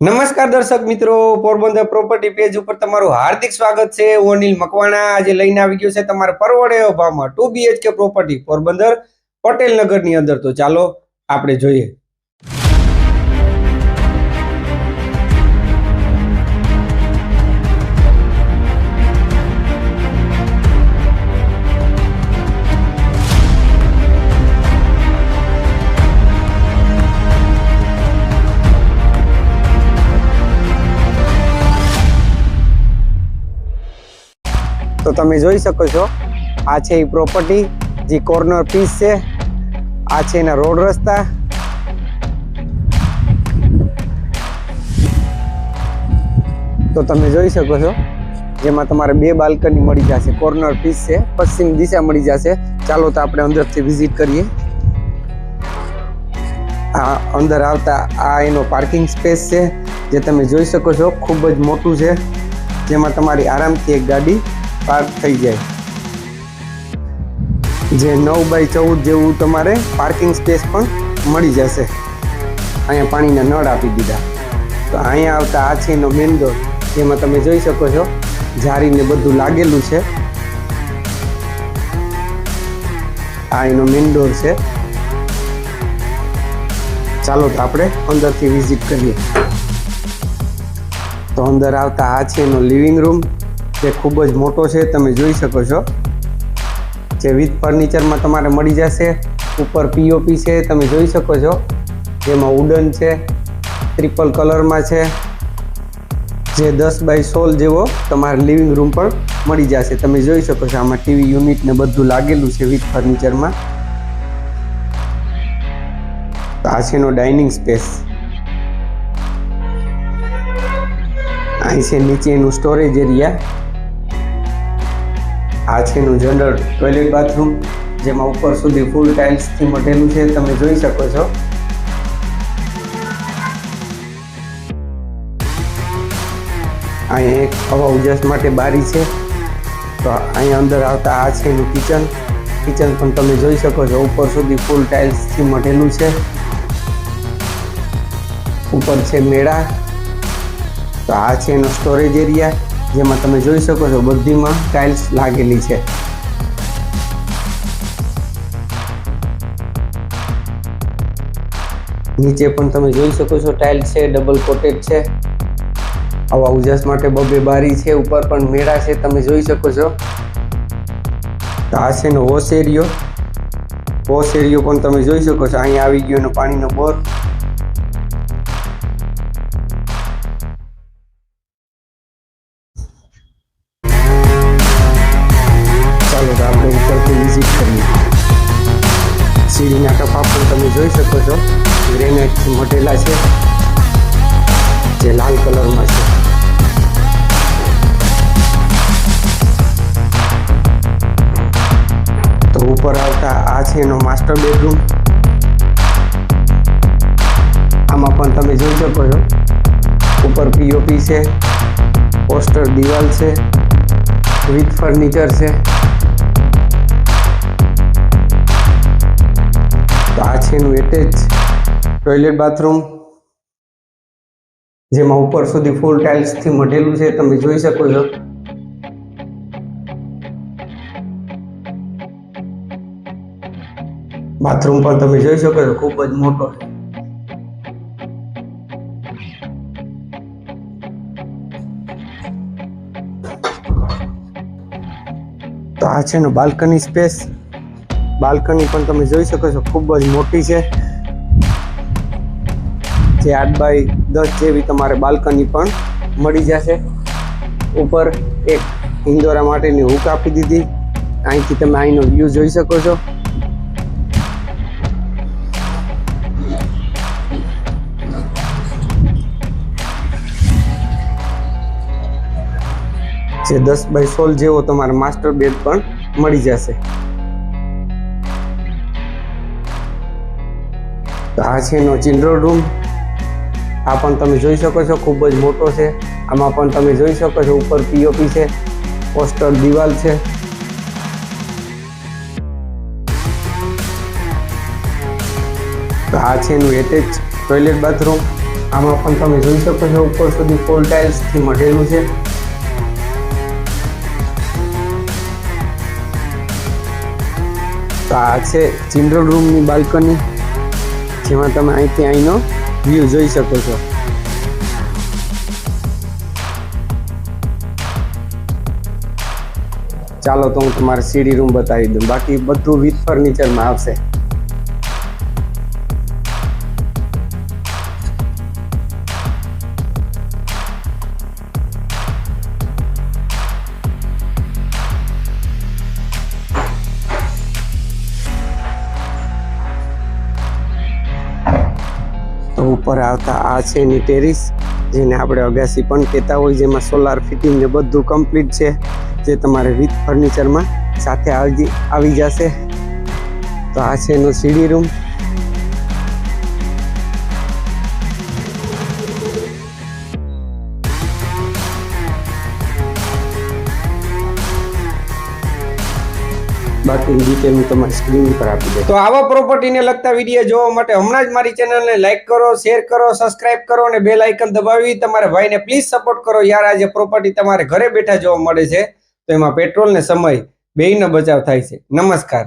નમસ્કાર દર્શક મિત્રો, પોરબંદર પ્રોપર્ટી પેજ ઉપર તમારું હાર્દિક સ્વાગત છે. હું અનિલ મકવાણા. આજે લઈને આવી ગયો છે તમારે પરવડે ભાવમાં two BHK property Porbandar, Patel નગરની અંદર. તો ચાલો, આપણે જોઈએ. તો તમે જોઈ શકો છો, આ છે એ પ્રોપર્ટી જે કોર્નર પીસ છે, આ છે એના રોડ રસ્તા. તો તમે જોઈ શકો છો, જેમાં તમારે બે બાલ્કની મળી જશે કોર્નર પીસ છે, પશ્ચિમ દિશા મળી જશે. ચાલો તો આપણે અંદરથી વિઝિટ કરીએ. આ અંદર આવતા આ એનો પાર્કિંગ સ્પેસ છે, જે તમે જોઈ શકો છો, ખૂબ જ મોટું છે, જેમાં તમારી આરામથી એક ગાડી પાર્ક થઈ જાય. જે નવ બાય ચૌદ જેવું તમારે પાર્કિંગ સ્પેસ પણ મળી જશે. અહીંયા પાણીના નળ આપી દીધા. તો અહીંયા આવતા આ છે એનો મેન ડોર જેમાં તમે જોઈ શકો છો જારીને બધું લાગેલું છે. આ એનો મેન ડોર છે. ચાલો તો આપણે અંદરથી વિઝિટ કરીએ. તો અંદર આવતા આ છે એનો લિવિંગ રૂમ જે ખૂબ જ મોટો છે, તમે જોઈ શકો છો. જે વિથ ફર્નિચરમાં તમારે મળી જશે. ઉપર પીઓપી છે, તમે જોઈ શકો છો. જેમાં વુડન છે ટ્રિપલ કલરમાં છે. જે દસ બાય સોલ જેવો તમારે લિવિંગ રૂમ પણ મળી જશે. તમે જોઈ શકો છો, આમાં ટીવી યુનિટ ને બધું લાગેલું છે વિથ ફર્નિચરમાં. આ છે ડાઇનિંગ સ્પેસ અહીં છે નીચે એનું સ્ટોરેજ એરિયા આ છે જનરલ ટોયલેટ બાથરૂમ જેમાં ઉપર સુધી ફૂલ ટાઇલ્સથી મટેલું છે, તમે જોઈ શકો છો. અહીંયા એક હવા ઉજાસ માટે બારી છે. તો અહીંયા અંદર આવતા આ છે એનું કિચન કિચન પણ તમે જોઈ શકો છો, ઉપર સુધી ફૂલ ટાઇલ્સથી મટેલું છે. ઉપર છે મેળા. તો આ છે એનો સ્ટોરેજ એરિયા જેમાં તમે જોઈ શકો છો બધીમાં ટાઇલ્સ લાગેલી છે. નીચે પણ તમે જોઈ શકો છો ટાઇલ છે ડબલ કોટેડ છે. આવા ઉજાસ માટે બબે બારી છે, ઉપર પણ મેળા છે, તમે જોઈ શકો છો. આ છે ને વોશ એરિયો. વોશ એરિયો પણ તમે જોઈ શકો છો. અહીંયા આવી ગયો પાણીનો બોર. ઉપરથી વિઝિટ કરીએ સીડીના ટપા પણ તમે જોઈ શકો છો. ગ્રેનાઇટથી મોટેલા છે. જે લાલ કલરમાં છે. તો ઉપર આવતા આ છે એનો માસ્ટર બેડરૂમ આમાં પણ તમે જોઈ શકો છો. ઉપર પીઓપી છે. પોસ્ટર દિવાલ છે. વિથ ફર્નિચર છે. એનું એટેચ ટોયલેટ બાથરૂમ, જેમાં ઉપર સુધી ફૂલ ટાઇલ્સથી મઢેલું છે, તમે જોઈ શકો છો. બાથરૂમ પણ તમે જોઈ શકો છો, ખૂબ જ મોટો છે. તો આ છે બાલ્કની સ્પેસ. બાલ્કની પણ તમે જોઈ શકો છો, ખૂબ જ મોટી છે. જે આઠ બાય દસ જેવી તમારે બાલ્કની પણ મળી જશે. ઉપર એક ઇન્દોરા માટેની હૂક આપી દીધી. અહીંથી તમે અહીંનો વ્યૂ જોઈ શકો છો. જે દસ બાય સોળ જેવો તમારે માસ્ટર બેડ પણ મળી જશે. આ છે એનો ચિલ્ડ્રન રૂમ. આ પણ તમે જોઈ શકો છો, ખૂબ જ મોટો છે. આમાં પણ તમે જોઈ શકો છો, ઉપર પીઓપી છે, પોસ્ટર દિવાલ છે. આ છે એનું એટેચ ટોયલેટ બાથરૂમ આમાં પણ તમે જોઈ શકો છો, ઉપર સુધી ફોલ ટાઇલ્સથી મઢેલું છે. તો આ છે ચિલ્ડ્રન રૂમની બાલ્કની. જેમાં તમે અહીંથી અહીંનો વ્યૂ જોઈ શકો છો. ચાલો તો હું તમારે સીડી રૂમ બતાવી દઉં. બાકી બધું વિથ ફર્નિચરમાં આવશે. ઉપર આવતા આ છે એની ટેરિસ, જેને આપણે અગાસી પણ કહેતા હોય, જેમાં સોલાર ફિટિંગ ને બધું કમ્પ્લીટ છે, જે તમારે વિથ ફર્નિચરમાં સાથે આવી આવી જશે. તો આ છે એનો સીડી રૂમ બાકીની ડિટેલ હું તમારી સ્ક્રીન પર આપી દઉં તો આવા પ્રોપર્ટીને લગતા વીડિયો જોવા માટે હમણાં જ મારી ચેનલને લાઇક કરો શેર કરો સબસ્ક્રાઇબ કરો અને બેલ આઇકન દબાવી. તમારા ભાઈને પ્લીઝ સપોર્ટ કરો. યાર, આજે પ્રોપર્ટી તમારે ઘરે બેઠા જોવા મળે છે. તો એમાં પેટ્રોલ ને સમય બેયનો બચાવ થાય છે. નમસ્કાર.